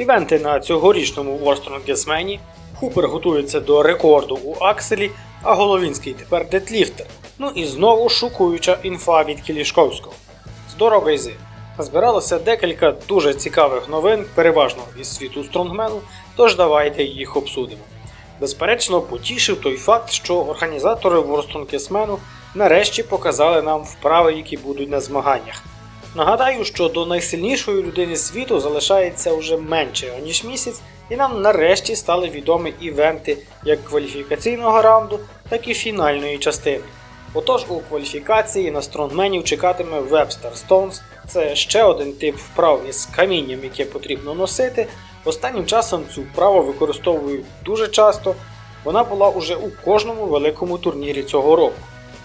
Івенти на цьогорічному Ворстронгесмені. Хупер готується до рекорду у Акселі, а Головінський тепер дедліфтер. Ну і знову шокуюча інфа від Кілішковського. Здорово, Ізі! Збиралося декілька дуже цікавих новин, переважно із світу стронгмену, тож давайте їх обсудимо. Безперечно, потішив той факт, що організатори Ворстронгесмену нарешті показали нам вправи, які будуть на змаганнях. Нагадаю, що до найсильнішої людини світу залишається вже менше ніж місяць, і нам нарешті стали відомі івенти як кваліфікаційного раунду, так і фінальної частини. Отож, у кваліфікації на стронгменів чекатиме Webster Stones. Це ще один тип вправ із камінням, яке потрібно носити. Останнім часом цю вправу використовують дуже часто. Вона була уже у кожному великому турнірі цього року.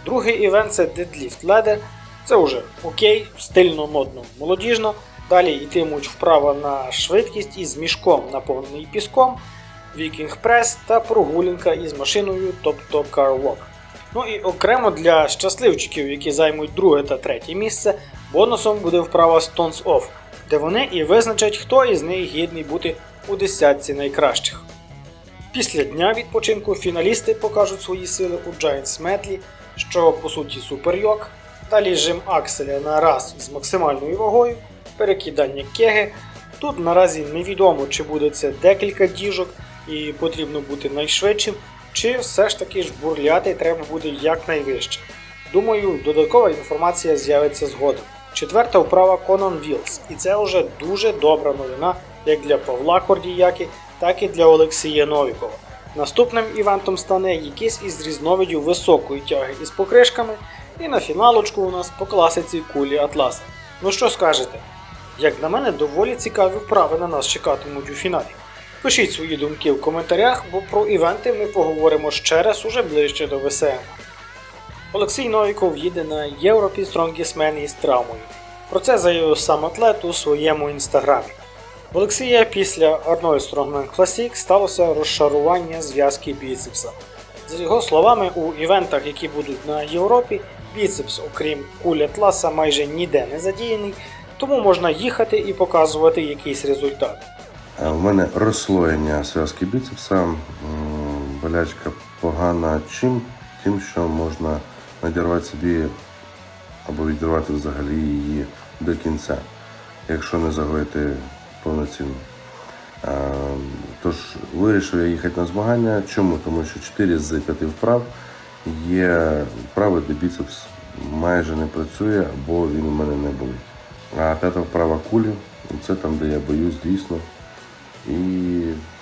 Другий івент це Deadlift Ladder. Це вже окей, стильно, модно, молодіжно. Далі йтимуть вправа на швидкість із мішком, наповнений піском, Viking Press та прогулянка із машиною Top Car Walk. Ну і окремо для щасливчиків, які займуть друге та третє місце, бонусом буде вправа Stones Off, де вони і визначать, хто із них гідний бути у десятці найкращих. Після дня відпочинку фіналісти покажуть свої сили у Giants Medley, що по суті суперйок, далі жим акселя на раз з максимальною вагою, перекидання кеги. Тут наразі невідомо, чи буде це декілька діжок і потрібно бути найшвидшим, чи все ж таки ж бурляти треба буде якнайвище. Думаю, додаткова інформація з'явиться згодом. Четверта вправа Conan Wheels, і це вже дуже добра новина як для Павла Кордіяки, так і для Олексія Новікова. Наступним івентом стане якийсь із різновидів високої тяги із покришками, і на фіналочку у нас по класиці кулі Атласа. Ну що скажете? Як на мене, доволі цікаві вправи на нас чекатимуть у фіналі. Пишіть свої думки в коментарях, бо про івенти ми поговоримо ще раз уже ближче до ВСМ. Олексій Новіков їде на European Strongest із травмою. Про це заявив сам атлет у своєму інстаграмі. В Олексія після Arnold Strongman Classic сталося розшарування зв'язки біцепса. За його словами, у івентах, які будуть на Європі, біцепс, окрім куль атласа, майже ніде не задіяний, тому можна їхати і показувати якийсь результат. Е, У мене розслоєння зв'язки біцепса, болячка погана чим? Тим, що можна надірвати собі або відірвати взагалі її до кінця, якщо не загоїти повноцінно. Е, Тож вирішив я їхати на змагання. Чому? Тому що 4 з 5 вправ є вправи, де біцепс майже не працює або він у мене не болить. А п'ята вправа кулі це там, де я боюсь дійсно. І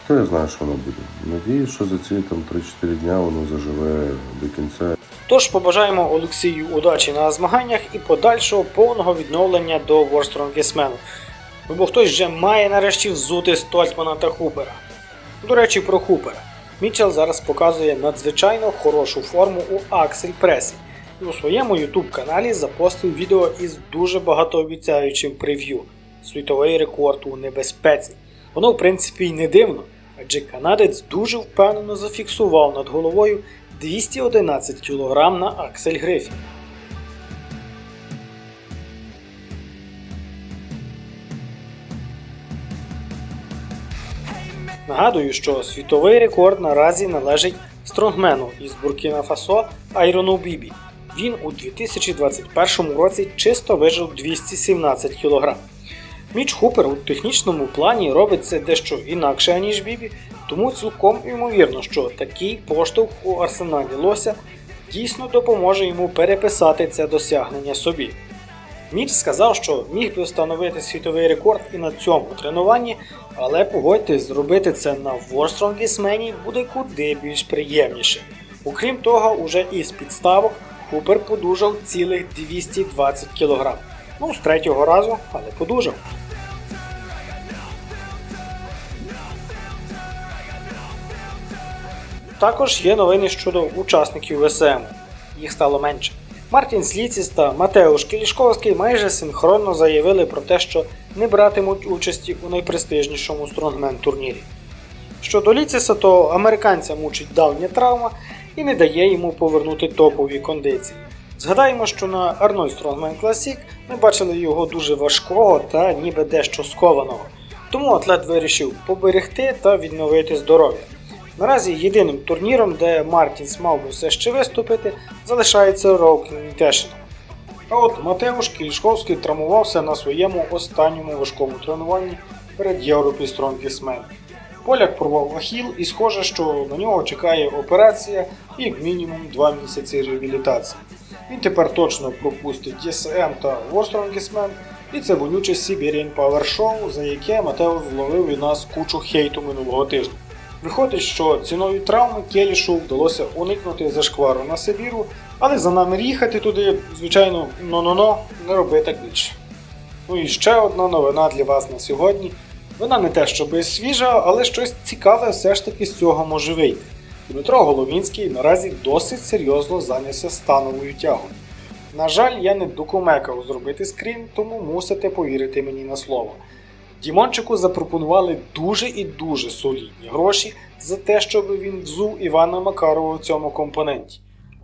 хто я знає, що воно буде. Надіюсь, що за ці там 3-4 дня воно заживе до кінця. Тож побажаємо Олексію удачі на змаганнях і подальшого повного відновлення до World Strongest Man. Бо хтось вже має нарешті взути Стольтмана та Хупера. До речі, про Хупера. Мічел зараз показує надзвичайно хорошу форму у Аксель Пресі і у своєму YouTube каналі запостив відео із дуже багатообіцяючим прев'ю світовий рекорд у небезпеці. Воно, в принципі, й не дивно, адже канадець дуже впевнено зафіксував над головою 211 кг на Аксель Грифі. Нагадую, що світовий рекорд наразі належить стронгмену із Буркіна Фасо Айрону Бібі. Він у 2021 році чисто вижив 217 кг. Міч Хупер у технічному плані робить це дещо інакше, ніж Бібі, тому цілком ймовірно, що такий поштовх у арсеналі Лося дійсно допоможе йому переписати це досягнення собі. Міч сказав, що міг би встановити світовий рекорд і на цьому тренуванні, але погодьтесь, зробити це на Ворстронгісмені буде куди більш приємніше. Окрім того, уже із підставок Хупер подужав цілих 220 кг. Ну, з третього разу, але подужав. Також є новини щодо учасників ВСМ. Їх стало менше. Мартін Сліціс та Матеуш Кілішковський майже синхронно заявили про те, що не братимуть участі у найпрестижнішому стронгмен турнірі. Щодо Ліціса, то американця мучить давня травма і не дає йому повернути топові кондиції. Згадаємо, що на Arnold Strongman Classic ми бачили його дуже важкого та ніби дещо скованого. Тому атлет вирішив поберегти та відновити здоров'я. Наразі єдиним турніром, де Мартінс мав би все ще виступити, залишається Rock Invitational. А от Матеуш Кілішковський травмувався на своєму останньому важкому тренуванні перед Європі Man. Поляк порвав ахіл і схоже, що на нього чекає операція і мінімум 2 місяці реабілітації. Він тепер точно пропустить DSM та Man, і це вонюче Siberian Power Show, за яке Матеуш вловив від нас кучу хейту минулого тижня. Виходить, що ціною травми Келішу вдалося уникнути зашквару на Сибіру, але за нами їхати туди, звичайно, но-но-но, не роби так більше. Ну і ще одна новина для вас на сьогодні. Вона не те, щоб свіжа, але щось цікаве все ж таки з цього може вийти. Дмитро Головінський наразі досить серйозно зайнявся становою тягою. На жаль, я не докумекав зробити скрін, тому мусите повірити мені на слово. Дімончику запропонували дуже і дуже солідні гроші за те, щоб він взув Івана Макарова в цьому компоненті.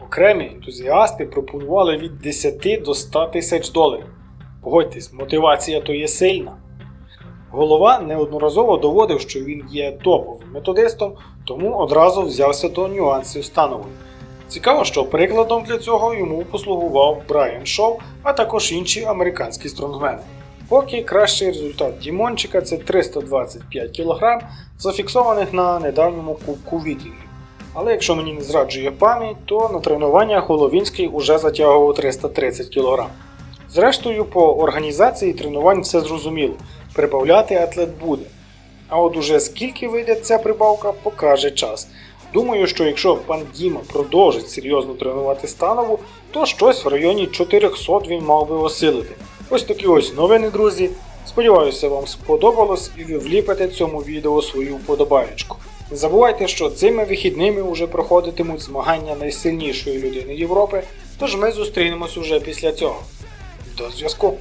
Окремі ентузіасти пропонували від 10 до 100 тисяч доларів. Погодьтесь, мотивація то є сильна. Голова неодноразово доводив, що він є топовим методистом, тому одразу взявся до нюансів станової. Цікаво, що прикладом для цього йому послугував Брайан Шоу, а також інші американські стронгмени. Поки кращий результат Дімончика це 325 кг, зафіксованих на недавньому кубку вікінгів. Але якщо мені не зраджує пам'ять, то на тренуваннях Головінський уже затягував 330 кг. Зрештою, по організації тренувань все зрозуміло, прибавляти атлет буде. А от уже скільки вийде ця прибавка, покаже час. Думаю, що якщо пан Діма продовжить серйозно тренувати станову, то щось в районі 400 він мав би осилити. Ось такі ось новини, друзі. Сподіваюся, вам сподобалось і ви вліпите цьому відео свою вподобаєчку. Не забувайте, що цими вихідними уже проходитимуть змагання найсильнішої людини Європи, тож ми зустрінемось уже після цього. До зв'язку!